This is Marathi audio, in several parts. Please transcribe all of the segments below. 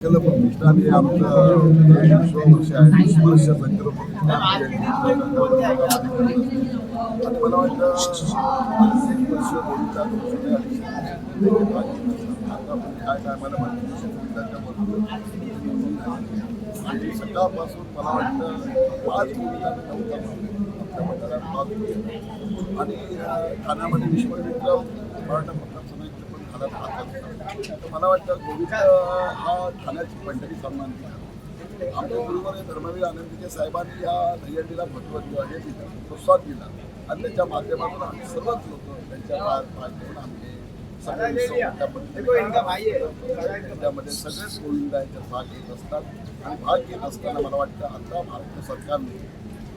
केलं प्रतिष्ठान हे आमचं जे विश्ववर्ष आहे वीस वर्ष संकल्प प्रतिष्ठान आहे. आणि मला वाटतं एक वर्ष बोलूचा दुसरे अडीचशे त्याचे बाकी आता आपण काय काय मला माहिती आणि सकाळपासून मला वाटतं पाच मिनिटांनी नव्हता आमच्या मंडळात पाच मिनिटं. आणि अं, ठाण्यामध्ये विश्वविक्रम मराठा मतदारसंघाचे पण तर मला वाटतं गोविंद हा ठाण्याची मंडळी सन्मान दिला आमच्या बरोबर हे धर्मवीर आनंदीचे साहेबांनी या दहीहंडीला महत्त्व दिलं हे दिलं प्रोत्साहन दिला. आणि त्याच्या माध्यमातून आम्ही सर्वच लोक त्यांच्या पायात आम्ही त्यामध्ये सगळेच गोविंद याच्यात भाग घेत असतात. आणि भाग घेत असताना मला वाटतं आता भारत सरकारने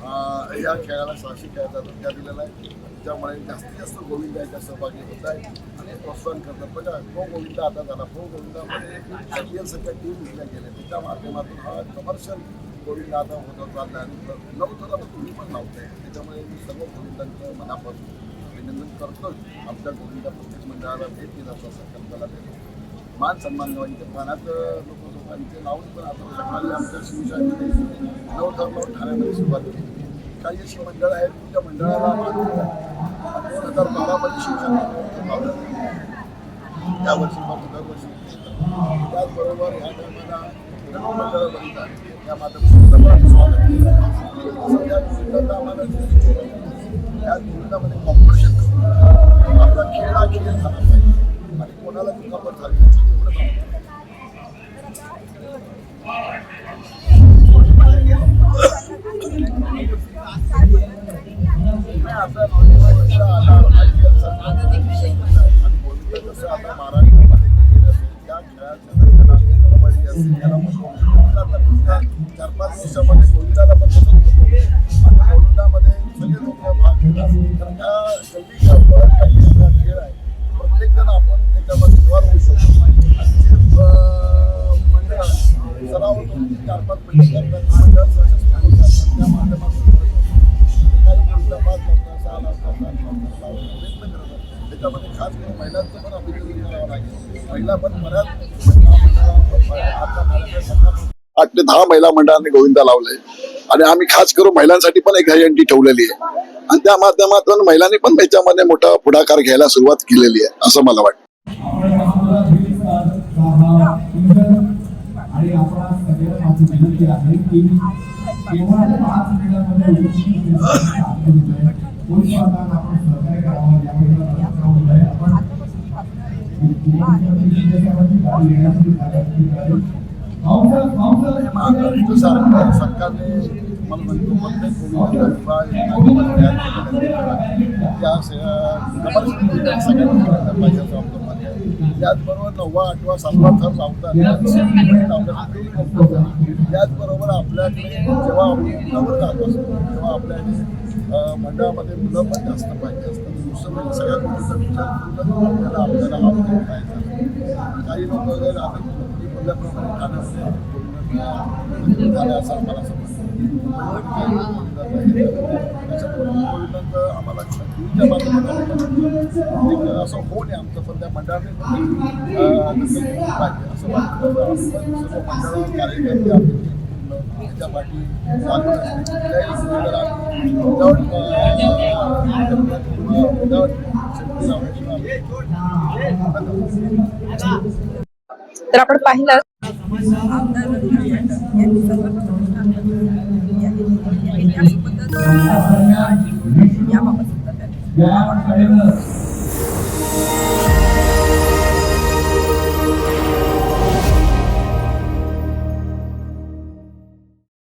या खेळाला साक्षी खेळाचा दर्जा दिलेला आहे. त्यामुळे जास्तीत जास्त गोविंद याच्या सहभागी होत आहे आणि प्रोत्साहन करतात. बघा प्रो गोविंद आता झाला. प्रो गोविंदामध्ये आय सगळ्या टीम विकल्या गेल्या. त्याच्या माध्यमातून हा कमर्शियल गोविंद आता होत चालला आणि नवतला तुम्ही पण लावताय त्याच्यामुळे मी सर्व गोविंदांचं मनापासून अभिनंदन करतो आमच्या गोविंदा प्रत्येक मंडळाला भेट दिला असा संकल्पाला देतो मान सन्मान देवांच्या पाण्यात लोक लोकांचे लावून पण आता सकाळी आमच्या शिवशाही नवधर्म ठाण्यामध्ये सुरुवात केली. काही अशी मंडळं आहेत त्या मंडळाला दोन हजार बारामध्ये शिवशाही लावलं त्या वर्षी मग दरवर्षी त्याचबरोबर या टायमाला नवीन त्या माध्यमातून स्वागत केलं त्या गोविंदांना आम्हाला त्या कॉम्पिटिशन आपला खेळ हा खेळ झाला पाहिजे. आणि कोणाला दुखापत झाली एवढं चार पाच वर्षामध्ये गोविंदाला पण तसंच होतं. आणि गोविंदामध्ये सगळे लोक भाग घेतात कारण का शेवटी हा काही हा खेळ आहे प्रत्येक जण आपण त्याच्यामध्ये होऊ शकतो आणि मंडळ सराव चार पाच महिने करतात मंडळ सशस्त्र होतात खास करून महिलांचं पण अभिनंदन करावं लागेल. महिला पण बऱ्याच आठ ते दहा महिला मंडळांनी गोविंदा लावलंय. आणि आम्ही खास करून महिलांसाठी पण एक हरियंटी ठेवलेली आहे. आणि त्या माध्यमातून महिलांनी पण त्याच्यामध्ये मोठा पुढाकार घ्यायला सुरुवात केलेली आहे असं मला वाटतं. आणि सरकारने मला म्हणतो प्रत्येक त्या सगळ्यांना पाहिजे असं आमचं मत आहे त्याचबरोबर नववा आठवा सातवा थर लावतात त्याचबरोबर आपल्याकडे जेव्हा आपण जात असतो तेव्हा आपल्याकडे मंडळामध्ये मुलं पण जास्त पाहिजे असतात. दुसरं म्हणजे सगळ्या गोष्टीचा विचार करूनच आपल्याला आपल्याला हा काही लोक वगैरे आता मी बोलल्याप्रमाणे ठाण्यामध्ये म्हणजे झालं असं आम्हाला समजतं त्याच्यामुळे आम्हाला टीव्हीच्या माध्यमातून म्हणजे असं होऊन आहे आमचं पण त्या मंडळाने पाहिजे असं वाटतं. सर्व मंडळ कार्यकर्ते लावण्याची आम्ही तर आपण पाहिलं पाटील याबाबत